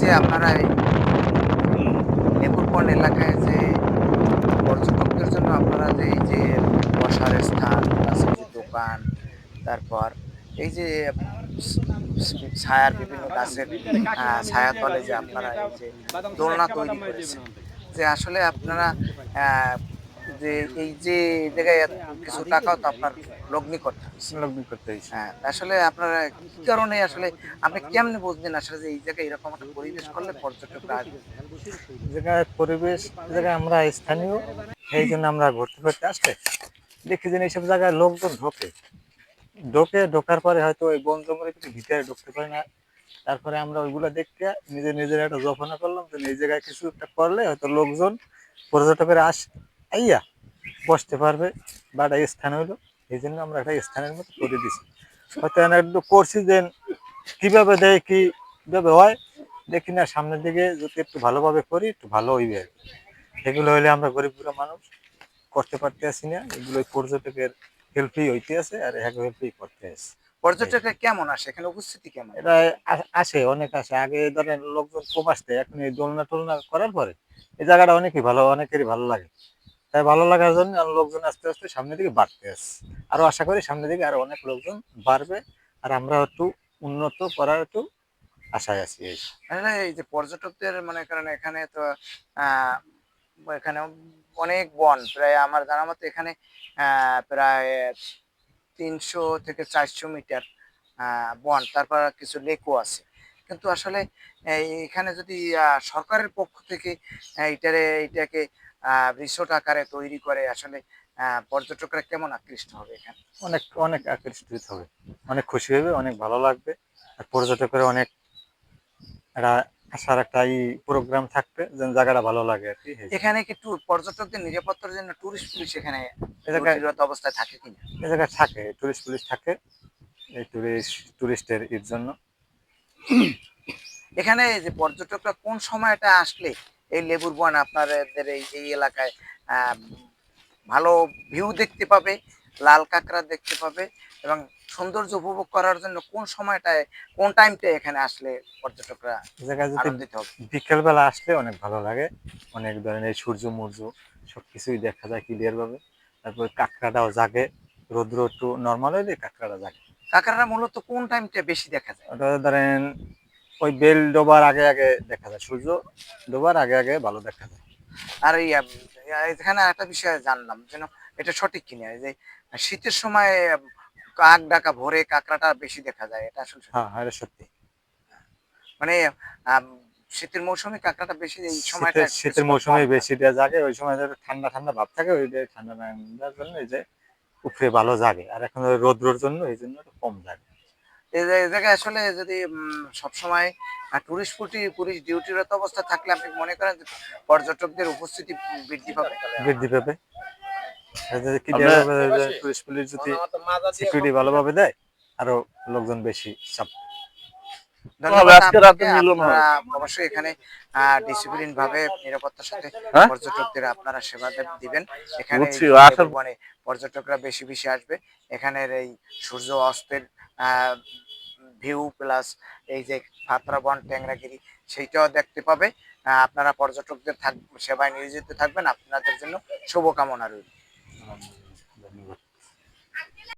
যে আপনারা এই এলাকায় যে পর্যটকদের জন্য আপনারা যে এই যে বসার স্থান এই যে দোকান তারপর এই যে ছায়ার বিভিন্ন গাছের আহ, ছায়া তলে যে আপনারা এই যে দোলনা তৈরি করেছেন। যে আসলে আপনারা যে এই যে জায়গায় কিছু টাকাও তো আপনার লগ্নি করতে লগ্ন করতে হ্যাঁ। আসলে আপনারা কি কারণে আসলে আপনি কেমনে বুঝলেন আসলে যে এই জায়গায় এরকম একটা পরিবেশ করলে পর্যটকরা আসবে? জায়গায় পরিবেশ জায়গায় আমরা স্থানীয় সেই জন্য আমরা ঘুরতে ফিরতে আসলে দেখি যে এইসব জায়গায় লোকজন ঢোকে। ঢোকে ঢোকার পরে হয়তো ওই বন জঙ্গলের কিছু ভিতরে ঢুকতে পারে না। তারপরে আমরা ওইগুলো দেখতে নিজে নিজের একটা জল্পনা করলাম যে এই জায়গায় কিছু একটা করলে হয়তো লোকজন পর্যটকেরা আস। আইয়া বসতে পারবে বা একটা স্থান হইল এই জন্য আমরা একটা স্থানের মতো করে দিছি। হয়তো একটু করছি যে কীভাবে দেয় কি কীভাবে হয় দেখি না সামনের দিকে যদি একটু ভালোভাবে করি একটু ভালো হইবে আর এগুলো হইলে আমরা গরিবগুলো মানুষ করতে পারতে আসি না। এগুলো পর্যটকের হেল্পই হইতে আছে আর এক হেল্পই করতে আছে। পর্যটকরা কেমন আসে? এখানে উপস্থিতি কেমন? এটা আসে অনেক আসে। আগে ধরেন লোকজন কম আসতে। এখন এই দোলনা টোলনা করার পরে এই জায়গাটা অনেকই ভালো অনেকেরই ভালো লাগে। তাই ভালো লাগার জন্য লোকজন আস্তে আস্তে সামনের দিকে বাড়তে আসছে আরও আশা করি সামনের দিকে আরও অনেক লোকজন বাড়বে আর আমরা একটু উন্নত করার একটু আশায় আছি এই। এই যে পর্যটকদের মনে করেন এখানে তো এখানে অনেক বন, প্রায় আমার জানা মতো এখানে প্রায় তিনশো থেকে চারশো মিটার বন, তারপর কিছু লেকও আছে। কিন্তু আসলে এখানে যদি সরকারের পক্ষ থেকে এইটারে এটারে, এটাকে রিসোর্ট আকারে তৈরি করে। আসলে পর্যটকরা কেমন আকৃষ্ট হবে এখানে? অনেক অনেক আকর্ষিত হবে। অনেক খুশি হবে অনেক ভালো লাগবে। আর পর্যটকের অনেক একটা আসার একটা ই প্রোগ্রাম থাকবে যেন জায়গাটা ভালো লাগে আর কি এখানে কি ট্যুর পর্যটকদের নিরাপত্তার জন্য টুরিস্ট পুলিশ এখানে এই জায়গায় অবস্থায় থাকে কিনা? এ জায়গায় থাকে টুরিস্ট পুলিশ থাকে এই টুরিস্ট টুরিস্টের এর জন্য। এখানে এই যে পর্যটকরা কোন সময়টা আসলে এই লেবুর বন আপনাদের এই এই এলাকায় ভালো ভিউ দেখতে পাবে লাল কাঁকড়া দেখতে পাবে এবং সৌন্দর্য উপভোগ করার জন্য কোন সময়টায় কোন টাইমটা এখানে আসলে পর্যটকরা এই জায়গায় যদি বিকেল বেলা আসলে অনেক ভালো লাগে। অনেক ধরনের সূর্য মূর্য সবকিছুই দেখা যায় ক্লিয়ার ভাবে। তারপর কাঁকড়াটাও জাগে রৌদ্র একটু নর্মাল হইলে কাঁকড়াটা জাগে। কাঁকড়াটা মূলত কোন টাইমটা বেশি দেখা যায়? ওটা ধরেন ওই বেল ডোবার আগে আগে দেখা যায় সূর্য ডোবার আগে আগে ভালো দেখা যায়। আর এই এখানে একটা বিষয় জানলাম যেন এটা সঠিক কিনা যে শীতের সময় কাক ডাকা ভোরে কাঁকড়াটা বেশি দেখা যায় এটা আসলে সত্যি? হ্যাঁ হ্যাঁ, এটা সত্যি। মানে শীতের মৌসুমে কাঁকড়াটা বেশি এই সময়টা শীতের শীতের বেশি বেশিটা জাগে ওই সময় ঠান্ডা ঠান্ডা ভাব থাকে ওই যে ঠান্ডা ঠান্ডার জন্য এই যে উপরে ভালো জাগে আর এখন রৌদ্রর জন্য এই জন্য একটু কম জাগে। এই জায়গায় আসলে যদি উম, সবসময় টুরিস্ট ফুটি পুলিশ ডিউটিরত অবস্থা থাকলে আপনি মনে করেন যে পর্যটকদের উপস্থিতি বৃদ্ধি পাবে? বৃদ্ধি পাবে। টুরিস্ট পুলিশ যদি সিকিউরিটি ভালোভাবে দেয় আরও লোকজন বেশি চাপ আজকে রাতে মিলন হবে। অবশ্যই এখানে ডিসিপ্লিন ভাবে নিরাপত্তার সাথে হ্যাঁ? পর্যটকদের আপনারা সেবা দিবেন। এখানে মানে পর্যটকরা বেশি বেশি আসবে। এখানের এই সূর্য অস্তের ভিউ প্লাস এই যে ফাতরাবন ট্যাংরাগিরি সেইটাও দেখতে পাবে। আপনারা পর্যটকদের থাক সেবায় নিয়োজিত থাকবেন। আপনাদের জন্য শুভকামনা রইল।